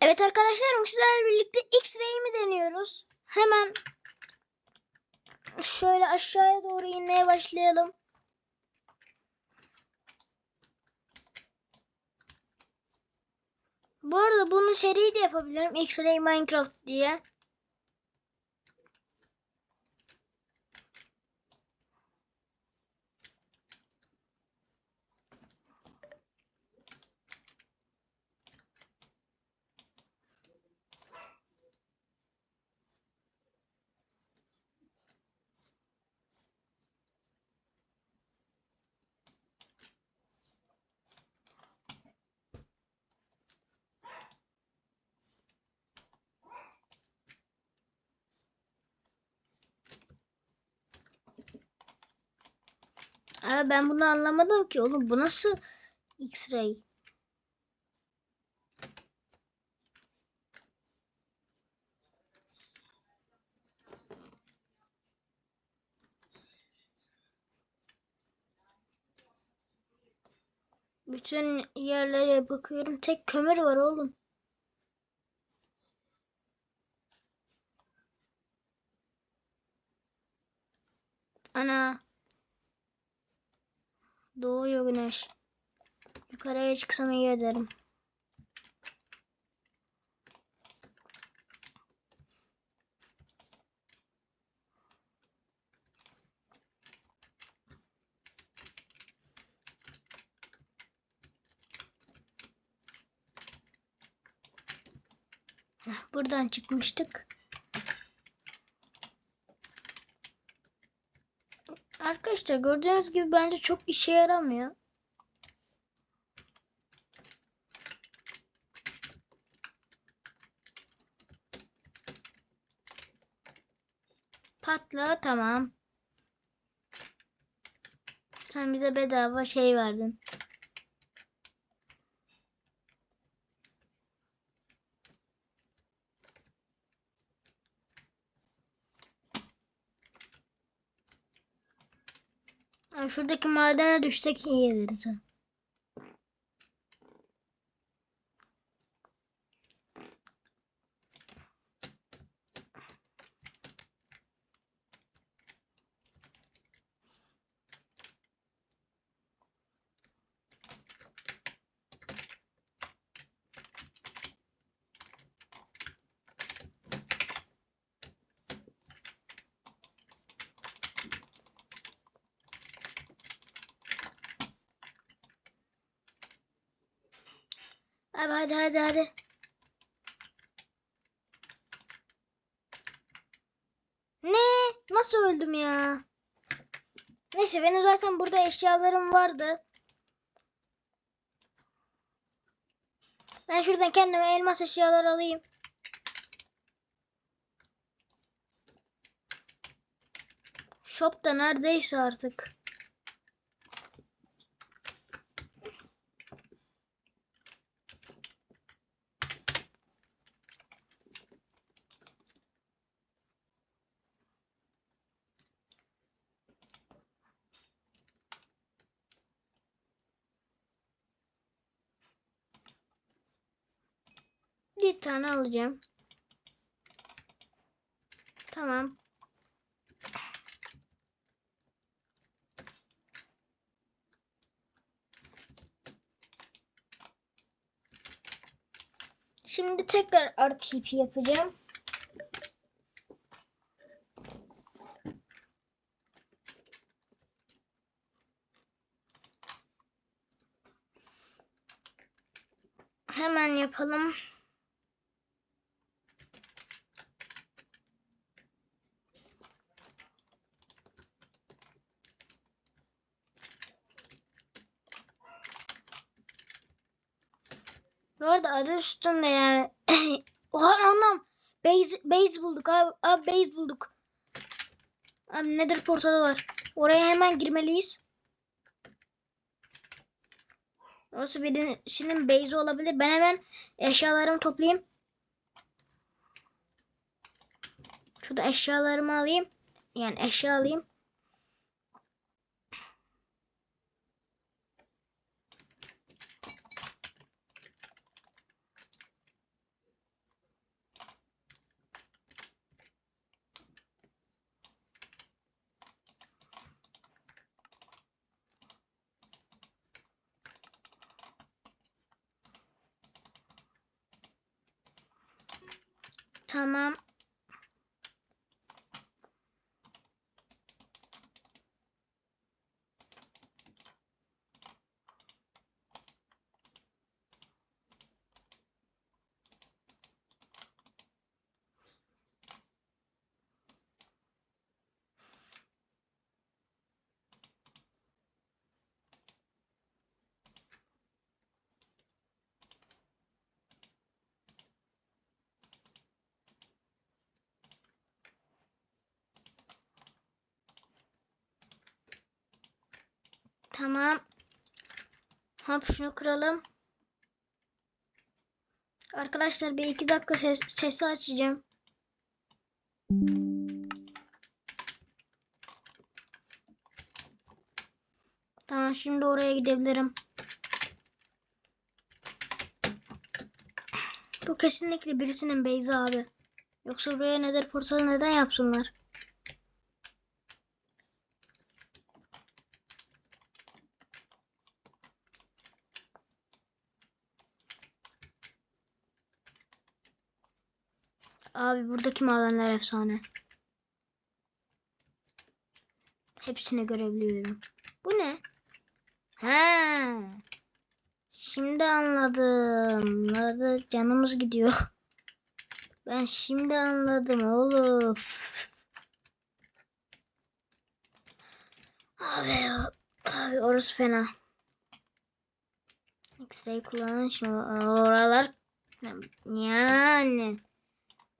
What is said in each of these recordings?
Evet arkadaşlarım sizlerle birlikte X-Ray'imi deniyoruz. Hemen şöyle aşağıya doğru inmeye başlayalım. Bu arada bunu seri de yapabilirim. X-Ray Minecraft diye. Ben bunu anlamadım ki oğlum. Bu nasıl X-Ray? Bütün yerlere bakıyorum. Tek kömür var oğlum. Güneş. Yukarıya çıksam iyi ederim. Buradan çıkmıştık. Arkadaşlar gördüğünüz gibi bence çok işe yaramıyor. Patla tamam. Sen bize bedava şey verdin. Ay, şuradaki madene düşsek iyi ederiz. Hadi hadi hadi. Ne? Nasıl öldüm ya? Neyse benim zaten burada eşyalarım vardı. Ben şuradan kendime elmas eşyalar alayım. Shop da neredeyse artık. Bir tane alacağım. Tamam. Şimdi tekrar RTP yapacağım. Hemen yapalım. Adı üstünde yani. Oha anlam. Base, base bulduk abi. Abi base bulduk. Abi nedir portalı var. Oraya hemen girmeliyiz. Orası birisinin base'i olabilir. Ben hemen eşyalarımı toplayayım. Şurada eşyalarımı alayım. Yani eşya alayım. Tamam. Tamam. Hop şunu kıralım. Arkadaşlar bir iki dakika ses, sesi açacağım. Tamam şimdi oraya gidebilirim. Bu kesinlikle birisinin Beyza abi. Yoksa buraya nedir portalı neden yapsınlar? Abi buradaki madenler efsane. Hepsini görebiliyorum. Bu ne? Ha. Şimdi anladım. Nerede canımız gidiyor. Ben şimdi anladım oğlum. Abi, abi orası fena. X-ray kullanın şimdi oralar yani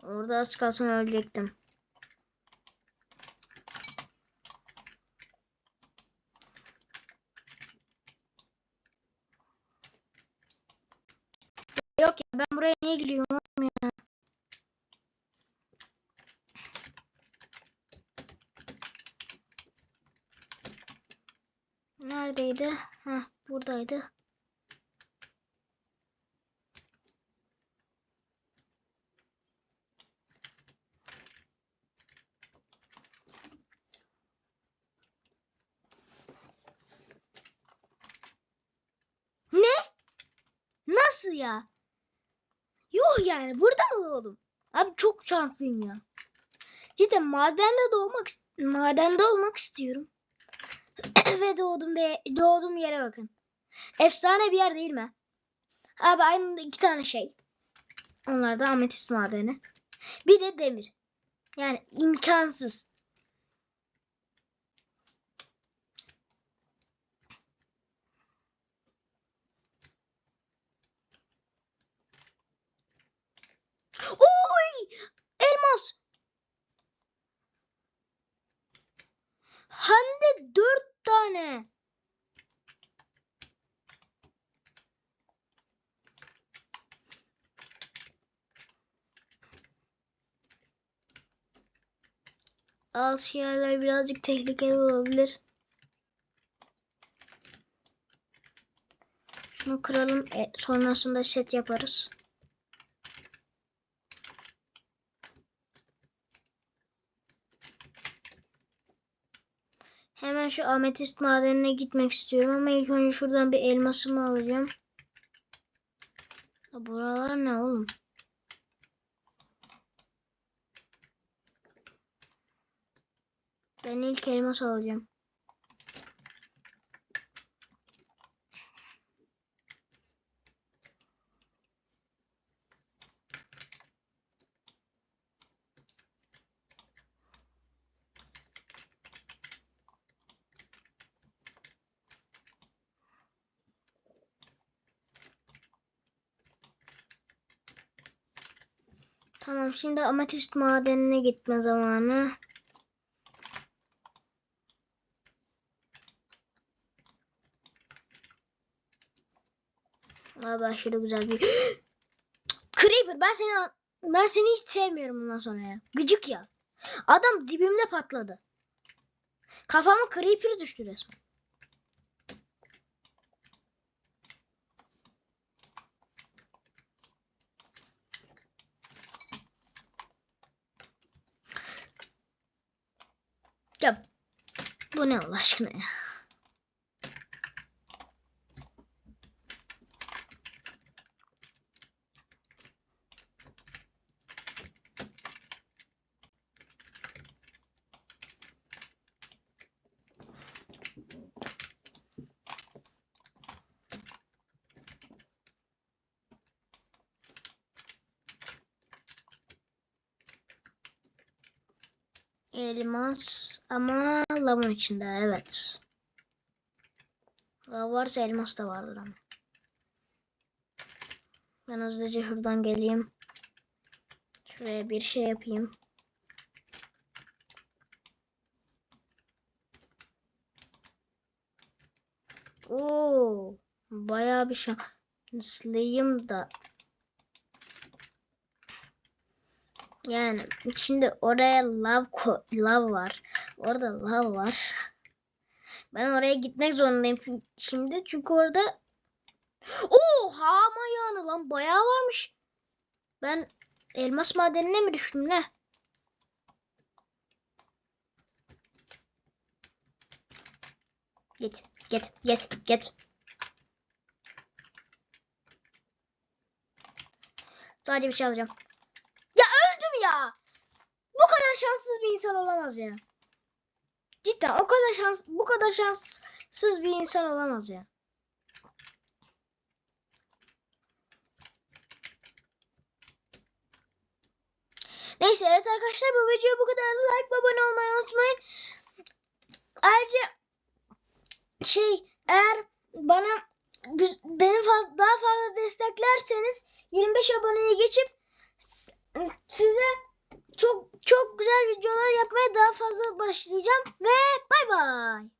orada az kalsın ölecektim. Yok ya ben buraya niye giriyorum ya? Neredeydi? Heh, buradaydı. Ne? Nasıl ya? Yok yani burada mı doğdum? Abi çok şanslıyım ya. Cidden madende doğmak madende olmak istiyorum. Ve doğdum de doğduğum yere bakın. Efsane bir yer değil mi? Abi aynı iki tane şey. Onlar da ametist madeni. Bir de demir. Yani imkansız. Oy! Elmas. Hem de dört tane. Alt yerler birazcık tehlikeli olabilir. Şunu kıralım. E, sonrasında set yaparız. Hemen şu ametist madenine gitmek istiyorum ama ilk önce şuradan bir elmasımı alacağım. Buralar ne oğlum? Ben ilk elmas alacağım. Tamam şimdi ametist madenine gitme zamanı. Abi aşırı güzel bir Creeper ben seni ben seni hiç sevmiyorum bundan sonra ya. Gıcık ya. Adam dibimde patladı. Kafama Creeper düştü resmen. Bu ne Allah aşkına ya. elmas ama lavın içinde evet. Lav varsa elmas da vardır ama. Ben hızlıca şuradan geleyim. Şuraya bir şey yapayım. Oo, bayağı bir şanslıyım da. Yani şimdi oraya lav lav var. Orada lav var. Ben oraya gitmek zorundayım çünkü- şimdi çünkü orada Oha yani lan bayağı varmış. Ben elmas madenine mi düştüm ne? Git, git, git, git. Sadece bir şey alacağım. Ya öldüm ya. Bu kadar şanssız bir insan olamaz ya. Cidden o kadar şans bu kadar şanssız bir insan olamaz ya. Neyse evet arkadaşlar bu video bu kadar. Like ve abone olmayı unutmayın. Ayrıca şey eğer bana beni faz, daha fazla desteklerseniz 25 aboneye geçip size çok çok güzel videolar yapmaya daha fazla başlayacağım ve bay bay.